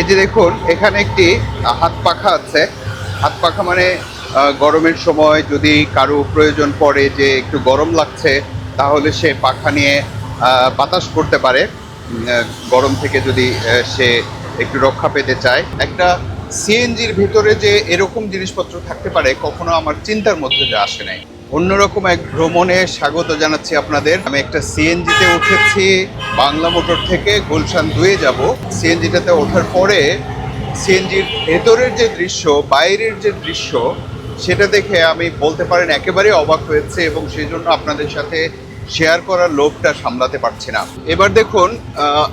এই যে দেখুন, এখানে একটি হাত পাখা আছে। হাত পাখা মানে গরমের সময় যদি কারও প্রয়োজন পড়ে যে একটু গরম লাগছে, তাহলে সে পাখা নিয়ে বাতাস করতে পারে। গরম থেকে যদি সে একটু রক্ষা পেতে চায়। একটা সিএনজির ভিতরে যে এরকম জিনিসপত্র থাকতে পারে, কখনো আমার চিন্তার মধ্যে যে আসে নাই। অন্যরকম এক ভ্রমণে স্বাগত জানাচ্ছি আপনাদের। আমি একটা সিএনজিতে উঠেছি, বাংলা মোটর থেকে গুলশান দুয়ে যাব। সিএনজিটাতে ওঠার পরে সিএনজির ভেতরের যে দৃশ্য, বাইরের যে দৃশ্য, সেটা দেখে আমি বলতে পারেন একেবারে অবাক হয়েছে এবং সেই জন্য আপনাদের সাথে শেয়ার করার লোভটা সামলাতে পারছি না। এবার দেখুন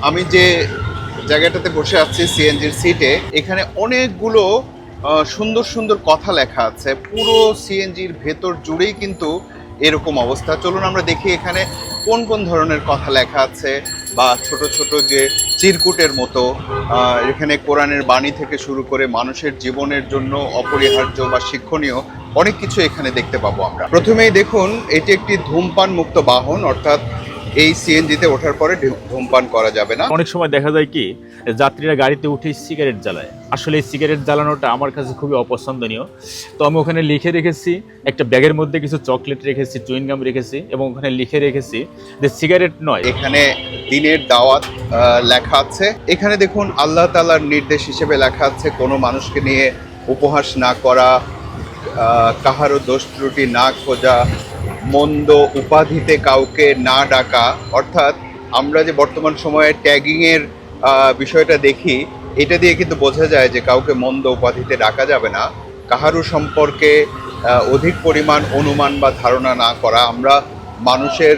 আমি যে জায়গাটাতে বসে আছি সিএনজির সিটে এখানে অনেকগুলো সুন্দর সুন্দর কথা লেখা আছে। পুরো সিএনজির ভেতর জুড়েই কিন্তু এরকম অবস্থা। চলুন আমরা দেখি এখানে কোন কোন ধরনের কথা লেখা আছে বা ছোট ছোট যে চিরকুটের মতো এখানে কোরআনের বাণী থেকে শুরু করে মানুষের জীবনের জন্য অপরিহার্য বা শিক্ষণীয় অনেক কিছু এখানে দেখতে পাবো আমরা। প্রথমেই দেখুন, এটি একটি ধূমপান মুক্ত বাহন, অর্থাৎ এই সিএনজিতে ওঠার পরে ধূমপান করা যাবে না। অনেক সময় দেখা যায় কি যাত্রীরা গাড়িতে উঠে সিগারেট জ্বালায়। আসলে এই সিগারেট জ্বালানোটা আমার কাছে খুবই অপছন্দনীয়। তো আমি ওখানে লিখে রেখেছি একটা ব্যাগের মধ্যে কিছু চকলেট রেখেছি চুইনগাম রেখেছি এবং ওখানে লিখে রেখেছি যে সিগারেট নয়। এখানে দিনের দাওয়াত লেখা আছে। এখানে দেখুন আল্লাহ তালার নির্দেশ হিসেবে লেখা আছে কোনো মানুষকে নিয়ে উপহাস না করা কাহারও দোষ ত্রুটি না খোঁজা মন্দ উপাধিতে কাউকে না ডাকা, অর্থাৎ আমরা যে বর্তমান সময়ে ট্যাগিংয়ের বিষয়টা দেখি, এটা দিয়ে কিন্তু বোঝা যায় যে কাউকে মন্দ উপাধিতে ডাকা যাবে না। কাহারু সম্পর্কে অধিক পরিমাণ অনুমান বা ধারণা না করা, আমরা মানুষের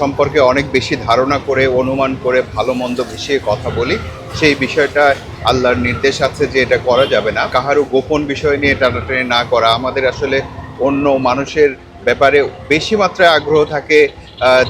সম্পর্কে অনেক বেশি ধারণা করে, অনুমান করে, ভালো মন্দ মিশিয়ে কথা বলি, সেই বিষয়টা আল্লাহর নির্দেশ আছে যে এটা করা যাবে না। কাহারও গোপন বিষয় নিয়ে টানাটানি না করা, আমাদের আসলে অন্য মানুষের ব্যাপারে বেশি মাত্রায় আগ্রহ থাকে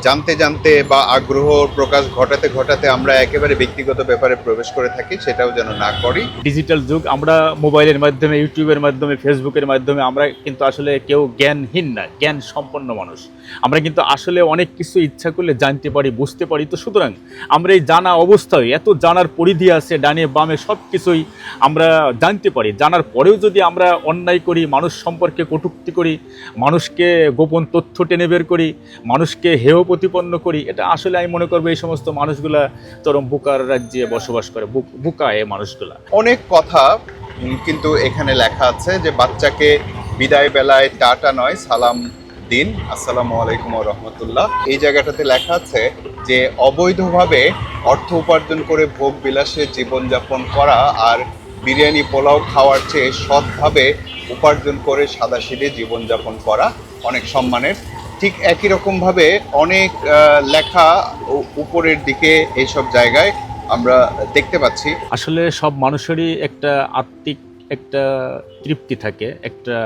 জানতে জানতে বা আগ্রহ প্রকাশ ঘটাতে ঘটাতে আমরা একেবারে ব্যক্তিগত ব্যাপারে প্রবেশ করে থাকি, সেটাও যেন না করি। ডিজিটাল যুগ, আমরা মোবাইলের মাধ্যমে, ইউটিউবের মাধ্যমে, ফেসবুকের মাধ্যমে, আমরা কিন্তু আসলে কেউ জ্ঞানহীন না জ্ঞান সম্পন্ন মানুষ। আমরা কিন্তু আসলে অনেক কিছু ইচ্ছা করলে জানতে পারি, বুঝতে পারি। তো সুতরাং আমরা এই জানা অবস্থায়, এত জানার পরিধি আছে, ডানে বামে সব কিছুই আমরা জানতে পারি। জানার পরেও যদি আমরা অন্যায় করি, মানুষ সম্পর্কে কটূক্তি করি, মানুষকে গোপন তথ্য টেনে বের করি, মানুষকে হেয় প্রতিপন্ন করি, এটা আসলে আমি মনে করব এই সমস্ত মানুষগুলা চরম বুকার রাজ্যে বসবাস করে, বুক- এই মানুষগুলা। অনেক কথা কিন্তু এখানে লেখা আছে যে বাচ্চাকে বিদায় বেলায় টাটা নয়, সালাম দিন, আসসালামু আলাইকুম রহমতুল্লাহ। এই জায়গাটাতে লেখা আছে যে অবৈধভাবে অর্থ উপার্জন করে ভোগ বিলাসে জীবনযাপন করা আর বিরিয়ানি, পোলাও খাওয়ার চেয়ে সৎভাবে উপার্জন করে সাদাসিধে জীবনযাপন করা অনেক সম্মানের। ঠিক একই রকমভাবে অনেক লেখা উপরের দিকে এইসব জায়গায় আমরা দেখতে পাচ্ছি। আসলে সব মানুষেরই একটা আত্মিক একটা তৃপ্তি থাকে একটা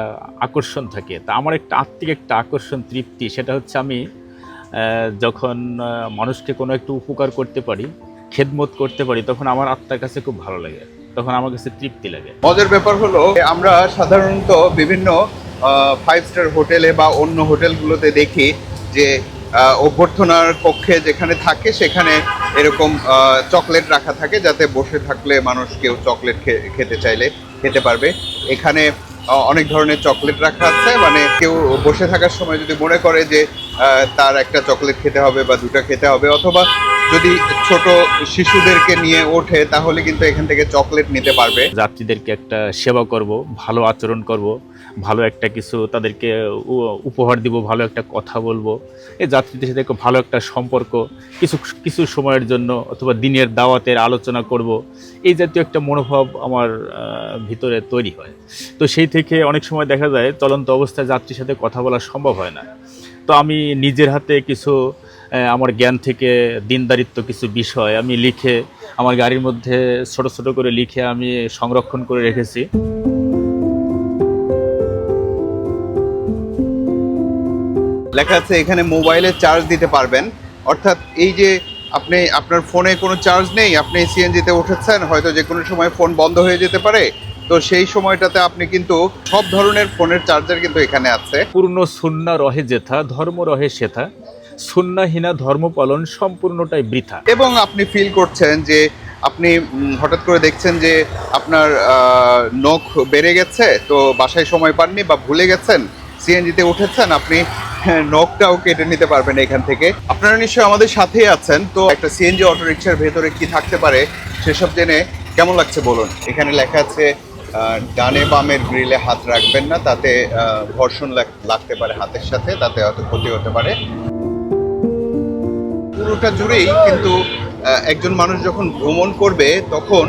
আকর্ষণ থাকে। তা আমার একটা আত্মিক একটা আকর্ষণ তৃপ্তি সেটা হচ্ছে আমি যখন মানুষকে কোনো একটু উপকার করতে পারি খেদমত করতে পারি তখন আমার আত্মার কাছে খুব ভালো লাগে তখন আমার কাছে তৃপ্তি লাগে। মজার ব্যাপার হলো আমরা সাধারণত বিভিন্ন ফাইভ স্টার হোটেলে বা অন্য হোটেলগুলোতে দেখি যে অভ্যর্থনার কক্ষে যেখানে থাকে সেখানে এরকম চকলেট রাখা থাকে যাতে বসে থাকলে মানুষ কেউ চকলেট খেতে চাইলে খেতে পারবে। এখানে অনেক ধরনের চকলেট রাখা আছে। মানে কেউ বসে থাকার সময় যদি মনে করে যে তার একটা চকলেট খেতে হবে বা দুটো খেতে হবে অথবা যদি ছোট শিশুদেরকে নিয়ে ওঠে, তাহলে কিন্তু এখান থেকে চকলেট নিতে পারবে। যাত্রীদেরকে একটা সেবা করব, ভালো আচরণ করব, ভালো একটা কিছু তাদেরকে উপহার দিব, ভালো একটা কথা বলব। এই যাত্রীদের সাথে ভালো একটা সম্পর্ক, কিছু কিছু সময়ের জন্য অথবা দিনের দাওয়াতের আলোচনা করব। এই জাতীয় একটা মনোভাব আমার ভিতরে তৈরি হয়। তো সেই থেকে অনেক সময় দেখা যায়, চলন্ত অবস্থায় যাত্রীর সাথে কথা বলা সম্ভব হয় না। তো আমি নিজের হাতে কিছু আমার জ্ঞান থেকে দিনদারিত্ব কিছু বিষয় আমি লিখে আমার গাড়ির মধ্যে ছোট ছোট করে লিখে আমি সংরক্ষণ করে রেখেছি। লেখা আছে এখানে মোবাইলে চার্জ দিতে পারবেন। অর্থাৎ এই যে আপনি আপনার ফোনে কোনো চার্জ নেই আপনি সিএনজিতে উঠেছেন হয়তো যে কোনো সময় ফোন বন্ধ হয়ে যেতে পারে। তো সেই সময়টাতে আপনি কিন্তু সব ধরনের ফোনের চার্জার কিন্তু এখানে আছে। পূর্ণ সুন্না রহে জেথা ধর্ম রহে সেথা। সুন্নাহীনা ধর্ম পালন সম্পূর্ণটাই বৃথা। এবং আপনি ফিল করছেন যে আপনি হঠাৎ করে দেখছেন যে আপনার নখ বেড়ে গেছে তো বাসায় সময় পাননি বা ভুলে গেছেন সিএনজিতে উঠেছেন আপনি হ্যাঁ, নখটাও কেটে নিতে পারবেন এখান থেকে। আপনারা নিশ্চয়ই আমাদের সাথেই আছেন তো একটা সিএনজি অটো রিক্সার ভেতরে কি থাকতে পারে সেসব জেনে কেমন লাগছে বলুন? এখানে লেখা আছে ডানে বামের গ্রিলে হাত রাখবেন না তাতে ঘর্ষণ লাগ- লাগতে পারে হাতের সাথে তাতে হয়তো ক্ষতি হতে পারে। পুরোটা জুড়েই কিন্তু একজন মানুষ যখন ভ্রমণ করবে তখন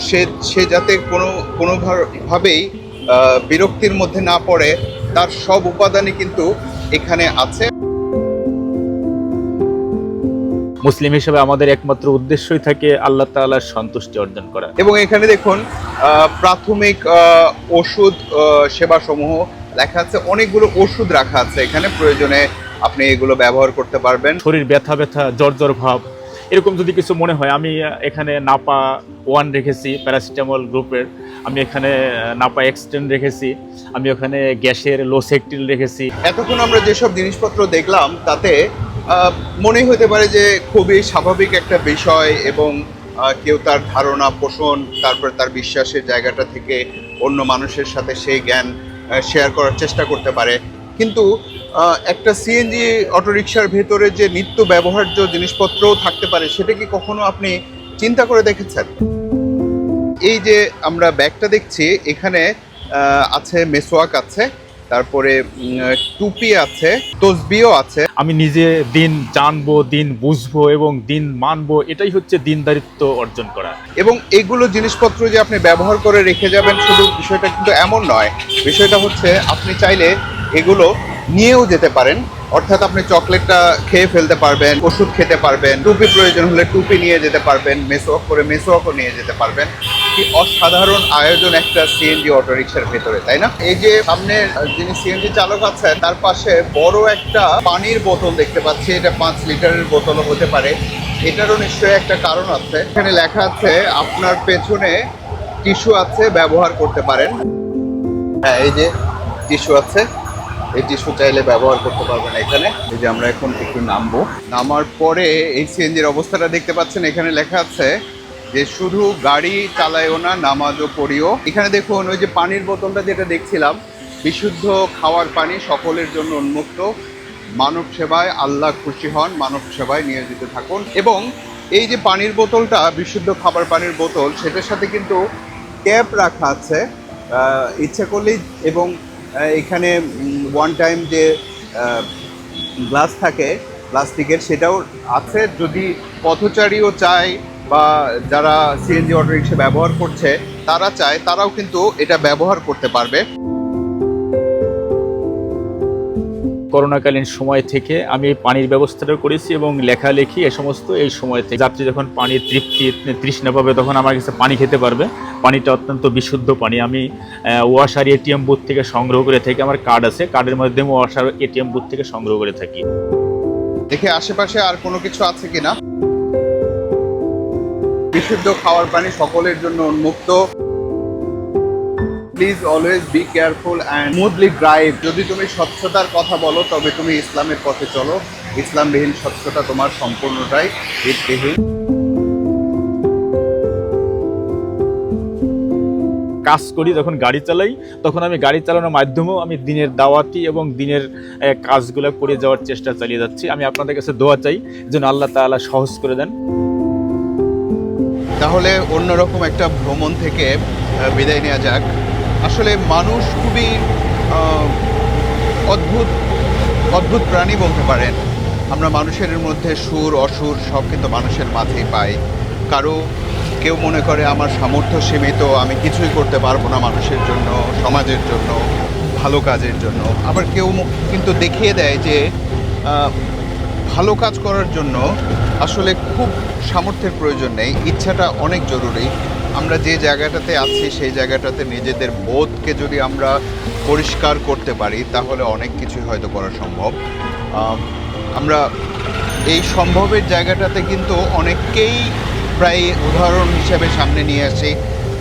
সে সে যাতে কোনো কোনো ভার- ভাবেই আহ, বিরক্তির মধ্যে না পড়ে তার সব উপাদানই কিন্তু এখানে আছে। মুসলিম হিসেবে আমাদের একমাত্র উদ্দেশ্যই থাকে আল্লাহ তাআলার সন্তুষ্টি অর্জন করা। এবং এখানে দেখুন প্রাথমিক ওষুধ সেবাসমূহ লেখা আছে। অনেকগুলো ওষুধ রাখা আছে এখানে প্রয়োজনে। আপনি এগুলো ব্যবহার করতে পারবেন। শরীর ব্যথা ব্যথা জ্বর জ্বর ভাব এরকম যদি কিছু মনে হয় আমি এখানে নাপা ওয়ান রেখেছি প্যারাসিটামল গ্রুপের আমি এখানে নাপা এক্সটেন রেখেছি। আমি ওখানে গ্যাসের লো লোসেকটিল রেখেছি। এতক্ষণ আমরা যেসব জিনিসপত্র দেখলাম তাতে মনে হতে পারে যে খুবই স্বাভাবিক একটা বিষয় এবং কেউ তার ধারণা পোষণ তারপর তার বিশ্বাসের জায়গাটা থেকে অন্য মানুষের সাথে সেই জ্ঞান শেয়ার করার চেষ্টা করতে পারে। কিন্তু একটা সিএনজি অটোরিকশার ভেতরে যে নিত্য ব্যবহার্য জিনিসপত্রও থাকতে পারে, সেটা কি কখনো আপনি চিন্তা করে দেখেছেন? এই যে আমরা ব্যাগটা দেখছি, এখানে আছে মেসোয়াক আছে। তারপরে টুপি আছে তসবিও আছে। আমি নিজে দিন জানব দিন বুঝব এবং দিন মানবো এটাই হচ্ছে দিনদারিত্ব অর্জন করা। এবং এগুলো জিনিসপত্র যে আপনি ব্যবহার করে রেখে যাবেন শুধু বিষয়টা কিন্তু এমন নয়। বিষয়টা হচ্ছে আপনি চাইলে এগুলো নিয়েও যেতে পারেন। অর্থাৎ আপনি চকলেটটা খেয়ে ফেলতে পারবেন, ওষুধ খেতে পারবেন, টুপি প্রয়োজন হলে টুপি নিয়ে যেতে পারবেন মেসোয়াক করে মেসোয়াকও নিয়ে যেতে পারবেন। কি অসাধারণ আয়োজন একটা সিএনজি অটোরিকশার ভেতরে, তাই না? এই যে সামনে যিনি সিএনজি চালক আছেন, তার পাশে বড় একটা পানির বোতল দেখতে পাচ্ছি। এটা পাঁচ লিটারের বোতলও হতে পারে। এটারও নিশ্চয়ই একটা কারণ আছে। এখানে লেখা আছে, আপনার পেছনে টিস্যু আছে, ব্যবহার করতে পারেন। হ্যাঁ এই যে টিস্যু আছে। এই টিস্যু চাইলে ব্যবহার করতে পারবেন এখানে। এই যে আমরা এখন একটু নামবো। নামার পরে এই সিএনজির অবস্থাটা দেখতে পাচ্ছেন, এখানে লেখা আছে যে শুধু গাড়ি চালায়ও না, নামাজও পড়িও। এখানে দেখুন, ওই যে পানির বোতলটা যেটা দেখছিলাম, বিশুদ্ধ খাওয়ার পানি সকলের জন্য উন্মুক্ত। মানব সেবায় আল্লাহ খুশি হন, মানব সেবায় নিয়োজিত থাকুন। এবং এই যে পানির বোতলটা, বিশুদ্ধ খাবার পানির বোতল, সেটার সাথে কিন্তু ক্যাপ রাখা আছে। ইচ্ছে করলেই এবং এখানে ওয়ান টাইম যে গ্লাস থাকে, প্লাস্টিকের, সেটাও আছে। যদি পথচারীও চায় বা যারা সিএনজি অটোরিক্সা ব্যবহার করছে, তারা চায়, তারাও কিন্তু এটা ব্যবহার করতে পারবে। করোনাকালীন সময় থেকে আমি পানির ব্যবস্থাটা করেছি এবং লেখালেখি এ সমস্ত এই সময় থেকে। যাত্রী যখন পানির তৃপ্তি তৃষ্ণা পাবে তখন আমার কাছে পানি খেতে পারবে। পানিটা অত্যন্ত বিশুদ্ধ পানি। আমি আহ, ওয়াসার এটিএম বুথ থেকে সংগ্রহ করে থাকি। আমার কার্ড আছে। কার্ডের মাধ্যমে ওয়াসার এটিএম বুথ থেকে সংগ্রহ করে থাকি। দেখে আশেপাশে আর কোনো কিছু আছে কিনা? বিশুদ্ধ খাওয়ার পানি সকলের জন্য উন্মুক্ত। Please always be careful and smoothly drive যদি তুমি স্বচ্ছতার কথা বলো তবে তুমি ইসলামের পথে চলো। ইসলামবিহীন স্বচ্ছতা তোমার সম্পূর্ণটাই ভিত্তিহীন। কাজ করি যখন গাড়ি চালাই তখন আমি গাড়ি চালানোর মাধ্যমেও আমি দিনের দাওয়াতি এবং দিনের কাজগুলো করে যাওয়ার চেষ্টা চালিয়ে যাচ্ছি। আমি আপনাদের কাছে দোয়া চাই যেন আল্লাহ তাআলা সহজ করে দেন। তাহলে অন্যরকম একটা ভ্রমণ থেকে বিদায় নেওয়া যাক। আসলে মানুষ খুবই অদ্ভুত অদ্ভুত প্রাণী বলতে পারেন। আমরা মানুষের মধ্যে সুর, অসুর সব কিন্তু মানুষের মাঝেই পাই। কারও কেউ মনে করে আমার সামর্থ্য সীমিত, আমি কিছুই করতে পারব না মানুষের জন্য, সমাজের জন্য, ভালো কাজের জন্য। আবার কেউ কিন্তু দেখিয়ে দেয় যে ভালো কাজ করার জন্য আসলে খুব সামর্থ্যের প্রয়োজন নেই, ইচ্ছাটা অনেক জরুরি। আমরা যে জায়গাটাতে আছি, সেই জায়গাটাতে নিজেদের বোধকে যদি আমরা পরিষ্কার করতে পারি, তাহলে অনেক কিছুই হয়তো করা সম্ভব। আমরা এই সম্ভবের জায়গাটাতে কিন্তু অনেককেই প্রায় উদাহরণ হিসেবে সামনে নিয়ে আসি।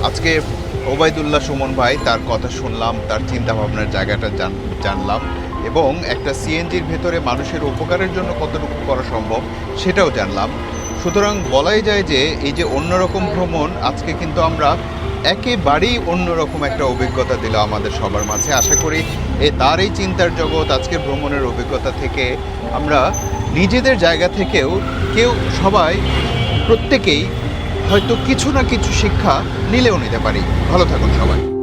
আজকে ওবায়দুল্লাহ সুমন ভাই তার কথা শুনলাম, তার চিন্তা ভাবনার জায়গাটা জান- জানলাম এবং একটা সিএনজির ভেতরে মানুষের উপকারের জন্য কতটুকু করা সম্ভব সেটাও জানলাম। সুতরাং বলাই যায় যে এই যে অন্যরকম ভ্রমণ, আজকে কিন্তু আমরা একেবারেই অন্যরকম একটা অভিজ্ঞতা দিল আমাদের সবার মাঝে। আশা করি এ তার এই চিন্তার জগৎ আজকের ভ্রমণের অভিজ্ঞতা থেকে আমরা নিজেদের জায়গা থেকেও কেউ সবাই প্রত্যেকেই হয়তো কিছু না কিছু শিক্ষা নিলেও নিতে পারি। ভালো থাকুন সবাই।